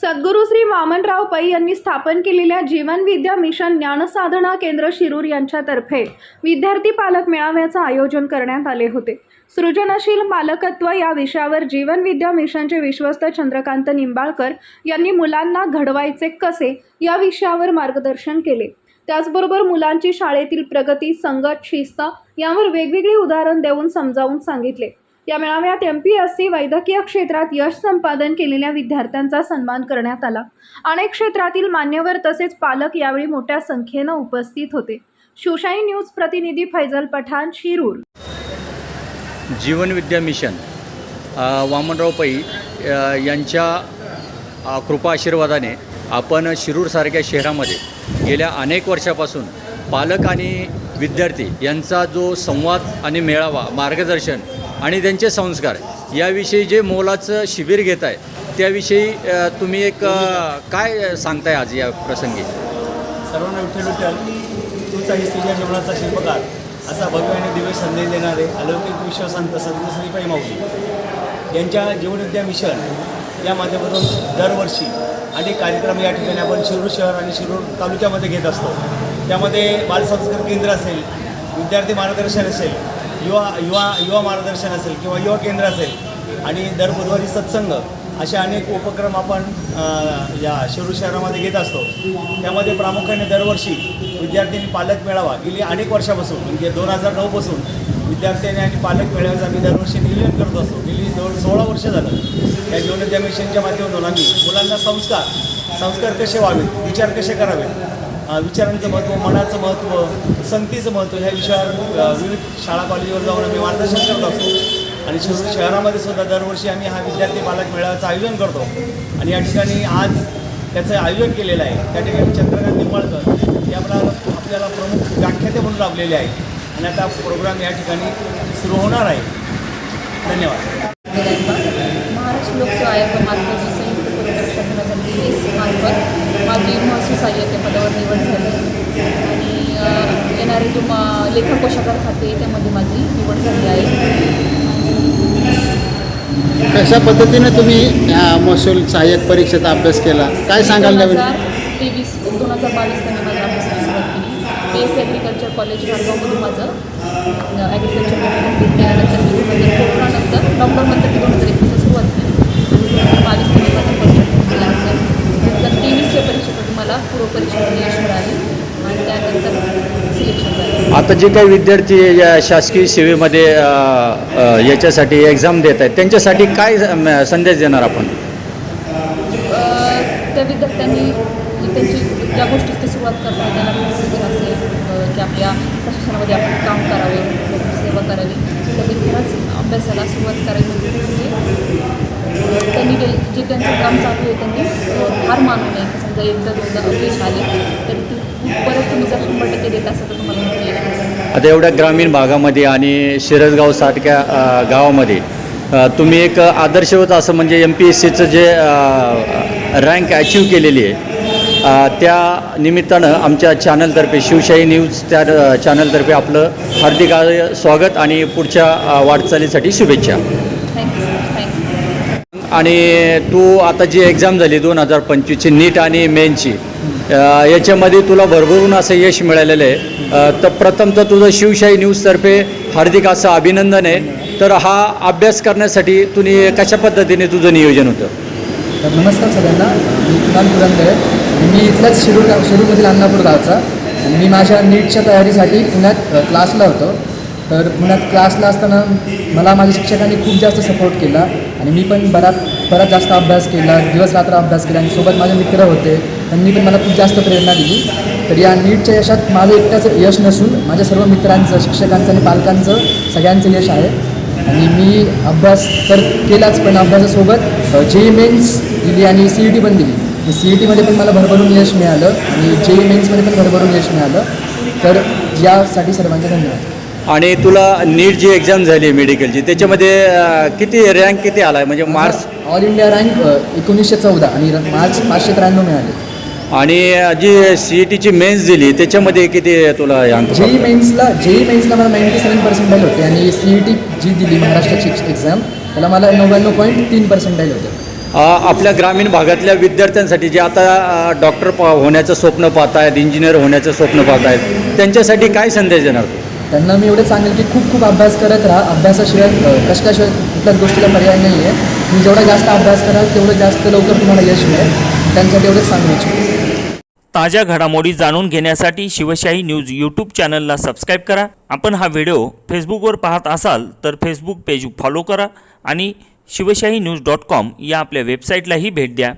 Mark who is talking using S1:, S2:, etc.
S1: सद्गुरू श्री वामनराव पै यांनी स्थापन केलेल्या जीवन विद्या मिशन ज्ञानसाधना केंद्र शिरूर यांच्यातर्फे विद्यार्थी पालक मेळाव्याचं आयोजन करण्यात आले होते. सृजनशील पालकत्व या विषयावर जीवन विद्या मिशनचे विश्वस्त चंद्रकांत निंबाळकर यांनी मुलांना घडवायचे कसे या विषयावर मार्गदर्शन केले. त्याचबरोबर मुलांची शाळेतील प्रगती संगत शिस्त यावर वेगवेगळी उदाहरण देऊन समजावून सांगितले. या मेळाव्यात एम पी एस सी वैद्यकीय क्षेत्रात यश संपादन केलेल्या विद्यार्थ्यांचा सन्मान करण्यात आला. अनेक क्षेत्रातील मान्यवर तसेच पालक यावेळी मोठ्या संख्येनं उपस्थित होते. शिवशाही न्यूज प्रतिनिधी फैजल पठाण शिरूर.
S2: जीवनविद्या मिशन वामनराव पै यांच्या कृपा आशीर्वादाने आपण शिरूरसारख्या शहरामध्ये गेल्या अनेक वर्षापासून पालक आणि विद्यार्थी यांचा जो संवाद आणि मेळावा मार्गदर्शन आणि त्यांचे संस्कार याविषयी जे मोलाचं शिबिर घेत आहे त्याविषयी तुम्ही एक काय सांगताय आज या प्रसंगी?
S3: सर्वांना विठ्ठल विठ्ठल तूच आहेस तुझ्या जीवनाचा शिल्पकार असा भव्य आणि दिव्य संदेश देणारे अलौकिक विश्वसंत सद्गुरू श्रीपाई माऊली. यांच्या जीवनविद्या मिशन या माध्यमातून दरवर्षी अनेक कार्यक्रम या ठिकाणी आपण शिरूर शहर आणि शिरूर तालुक्यामध्ये घेत असतो. त्यामध्ये बालसंस्कार केंद्र असेल विद्यार्थी मार्गदर्शन असेल युवा युवा युवा मार्गदर्शन असेल किंवा युवा केंद्र असेल आणि दर बुधवारी सत्संग असे अनेक उपक्रम आपण या शिरूर शहरामध्ये घेत असतो. त्यामध्ये प्रामुख्याने दरवर्षी विद्यार्थ्यांनी पालक मेळावा गेली अनेक वर्षापासून म्हणजे दोन हजार नऊपासून विद्यार्थ्यांनी आणि पालक मेळाव्याचं आम्ही दरवर्षी नियोजन करत असतो. गेली जवळ सोळा वर्ष झालं. या जीवनोद्या मिशनच्या माध्यमातून आम्ही मुलांना संस्कार संस्कार कसे व्हावेत विचार कसे करावेत विचारांचं महत्त्व मनाचं महत्त्व संगतीचं महत्त्व ह्या विषयावर विविध शाळा कॉलेजवर जाऊन आम्ही मार्गदर्शन करत असतो. आणि शहर शहरामध्ये सुद्धा दरवर्षी आम्ही हा विद्यार्थी पालक मेळाव्याचं आयोजन करतो. आणि या ठिकाणी आज त्याचं आयोजन केलेलं आहे. त्या ठिकाणी चंद्रकांत निंबाळकर हे आपल्याला आपल्याला प्रमुख व्याख्याते म्हणून लाभलेले आहेत. आणि आता प्रोग्राम या ठिकाणी सुरू होणार आहे. धन्यवाद.
S4: महाराष्ट्र लोकसेवा आयोग मार्फत संयुक्त परिपरीक्षा दोन हजार तेवीस मार्फत माझी महसूल सहाय्यक या पदावर निवड झाली. आणि येणारे जो मा लेखा कोशागार खाते त्यामध्ये माझी निवड झाली आहे.
S5: कशा पद्धतीने तुम्ही महसूल सहाय्यक परीक्षेचा अभ्यास केला? काय सांगाल नवीन
S4: तेवीस दोन हजार बावीसला मी माझ्या अभ्यासाला सुरुवात केली. बी एस ॲग्रिकल्चर कॉलेज गाडगावमधून माझं ॲग्रिकल्चर कंप्लीट केल्यानंतर मी दोन हजार कोरोनानंतर लॉकडाऊननंतर मी दोन हजार एकवीसला सुरुवात केली. आणि दोन हजार बावीसमध्ये माझा फर्स्ट अटेम्प्ट केला असेल दोन हजार तेवीसच्या परीक्षेमध्ये मला यश मिळाले आणि त्यानंतर सिलेक्शन झालं.
S2: आता जे काही विद्यार्थी या शासकीय सेवेमध्ये अ, अ, याच्यासाठी एक्झाम देत आहेत त्यांच्यासाठी काय संदेश देणार आपण?
S4: अ, त्या विद्यार्थ्यांनी जी त्यांची ज्या गोष्टी ते सुरुवात करतात त्यांना खूप इच्छा असेल अ, की आपल्या प्रशासनामध्ये आपण काम करावे लोकांची सेवा करावी. त्यांनी खरंच अभ्यासाला सुरुवात करावी म्हणजे त्यांनी जे जे त्यांचं काम चालू आहे त्यांनी अ, हार मानू नये की समजा एकदा दोनदा अपयश आले तर ती परत तुम्ही जर शंभर टक्के देत असाल तर तुम्हाला मिळेल.
S2: आता एवढ्या ग्रामीण भागामध्ये आणि शिरसगावसारख्या अ, गावामध्ये अ, तुम्ही एक आदर्शवत असं म्हणजे एम पी एस सीचं जे रँक अचीव केलेली आहे अ, त्या निमित्तानं आमच्या चॅनलतर्फे शिवशाही न्यूज त्या अ, चॅनलतर्फे आपलं हार्दिक आ- स्वागत आणि पुढच्या अ, वाटचालीसाठी शुभेच्छा आणि तू आता जी एक्झाम झाली दोन हजार पंचवीसची नीट आणि मेनची याच्यामध्ये तुला भरभरून असं यश मिळालेलं आहे. तर प्रथम तर तुझं शिवशाही न्यूजतर्फे हार्दिक असं अभिनंदन आहे. तर हा अभ्यास करण्यासाठी तुम्ही कशा पद्धतीने तुझं नियोजन होतं?
S6: तर नमस्कार सगळ्यांना. मी कुणाल पुरंदरे. मी इथल्याच शिरूर शिरूरमधील अन्नापूर गावचा. मी माझ्या नीटच्या तयारीसाठी पुण्यात क्लासला होतो. तर पुण्यात क्लासला असताना मला माझ्या शिक्षकांनी खूप जास्त सपोर्ट केला आणि मी पण बराच बराच जास्त अभ्यास केला दिवस रात्र अभ्यास केला आणि सोबत माझे मित्र होते त्यांनी पण मला खूप जास्त प्रेरणा दिली. तर या नीटच्या यशात माझं एकट्याचं यश नसून माझ्या सर्व मित्रांचं शिक्षकांचं आणि पालकांचं सगळ्यांचं यश आहे. आणि मी अभ्यास तर केलाच पण अभ्यासासोबत जे मेन्स दिली आणि सी ई टी पण दिली. सी ई टीमध्ये पण मला भरभरून यश मिळालं आणि जे मेन्समध्ये पण भरभरून यश मिळालं. तर यासाठी सर्वांचे धन्यवाद.
S2: आणि तुला नीट जी एक्झाम झाली मेडिकलची त्याच्यामध्ये किती रँक किती आला आहे म्हणजे मार्क्स
S6: ऑल इंडिया रँक एकोणीसशे चौदा आणि मार्क्स पाचशे त्र्याण्णव मिळाले.
S2: आणि जी सी ई टीची मेन्स दिली त्याच्यामध्ये किती तुला
S6: जेई मेन्सला जेई मेन्सला मला नाईंटी सेवन पर्सेंटाईल होते आणि सी ई टी जी दिली महाराष्ट्राची एक्झाम त्याला मला नव्याण्णव पॉईंट तीन पर्सेंटाईल होते.
S2: आपल्या ग्रामीण भागातल्या विद्यार्थ्यांसाठी जे आता डॉक्टर पा होण्याचं स्वप्न पाहत आहेत इंजिनियर होण्याचं स्वप्न पाहत आहेत त्यांच्यासाठी काय संदेश देणार तू?
S6: त्यांना मी एवढं सांगेल की खूप खूप अभ्यास करत राहा. अभ्यासाशिवाय अ, कष्टाशिवाय कुठल्याच गोष्टीला पर्याय नाही आहे तुम्ही जेवढा जास्त अभ्यास कराल तेवढं जास्त लवकर तुम्हाला यश मिळेल. त्यांच्यासाठी एवढंच सांगू इच्छितो.
S7: ताज्या घडामोडी जाणून घेण्यासाठी शिवशाही न्यूज यूट्यूब चॅनलला सबस्क्राईब करा. आपण हा व्हिडिओ फेसबुकवर पाहत असाल तर फेसबुक पेज फॉलो करा आणि शिवशाही न्यूज डॉट कॉम या आपल्या वेबसाईटलाही भेट द्या.